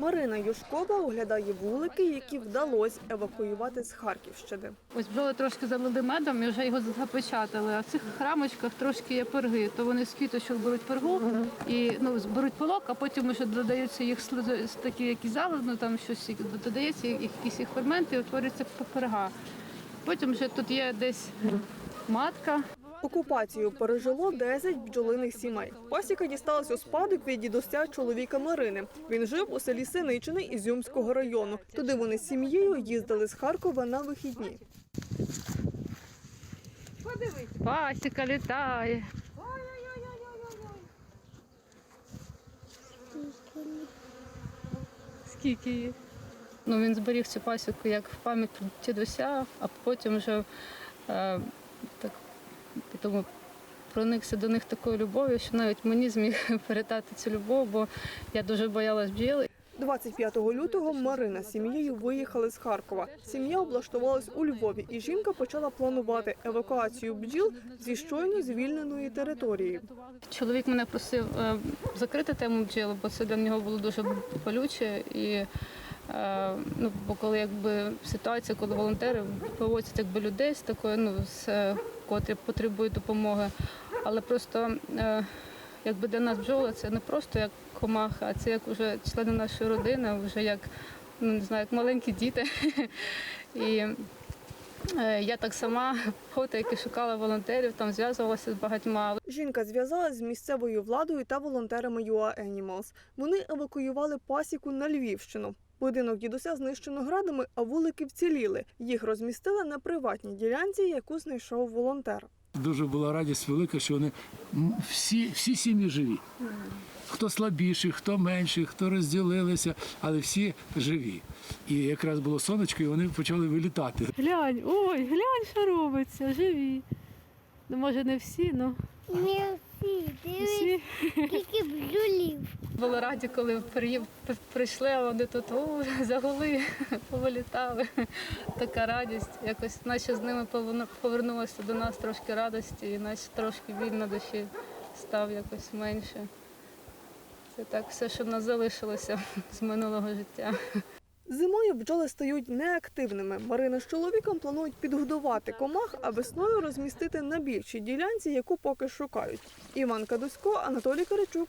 Марина Юшкова оглядає вулики, які вдалося евакуювати з Харківщини. Ось бджоли трошки залили медом і вже його запечатали. А в цих рамочках трошки є перги. То вони з квіточок беруть пергу і ну беруть пилок, а потім вже додаються їх такі, які зали, ну там щось додається, якісь їх ферменти, і утворюється перга. Потім вже тут є десь матка. Окупацію пережило 10 бджолиних сімей. Пасіка дісталась у спадок від дідуся чоловіка Марини. Він жив у селі Синичини Ізюмського району. Туди вони з сім'єю їздили з Харкова на вихідні. Пасіка літає. Скільки її? Ну, він зберіг цю пасіку як в пам'ять дідуся, а потім вже е, так тому проникся до них такою любов'ю, що навіть мені зміг передати цю любов, бо я дуже боялась бджіл. 25 лютого Марина з сім'єю виїхали з Харкова. Сім'я облаштувалась у Львові, і жінка почала планувати евакуацію бджіл зі щойно звільненої території. Чоловік мене просив е, закрити тему бджіл, бо це для нього було дуже болюче. І е, ну, бо коли якби ситуація, коли волонтери вивозять якби людей з такої, ну з е, котрі потребують допомоги, але просто е, якби для нас бджоли це не просто як комаха, а це як вже члени нашої родини, вже як ну не знаю, як маленькі діти. І е, я так сама які шукала волонтерів, там зв'язувалася з багатьма. Жінка зв'язалась з місцевою владою та волонтерами UA Animals. Вони евакуювали пасіку на Львівщину. Будинок дідуся знищено градами, а вулики вціліли. Їх розмістили на приватній ділянці, яку знайшов волонтер. Дуже була радість велика, що вони всі, всі сім'ї живі. Хто слабіший, хто менший, хто розділилися, але всі живі. І якраз було сонечко, і вони почали вилітати. Глянь, ой, глянь, що робиться, живі. Ну, може, не всі, ну Не всі, дивись. Були раді, коли прийшли, а вони тут о, загули, повилітали. Така радість. Якось наче з ними поверну- повернулося до нас трошки радості, і наче трошки біль на душі став якось менше. Це так все, що в нас залишилося з минулого життя. Зимою бджоли стають неактивними. Марина з чоловіком планують підгодувати комах, а весною розмістити на більшій ділянці, яку поки шукають. Іван Кадусько, Анатолій Каричук,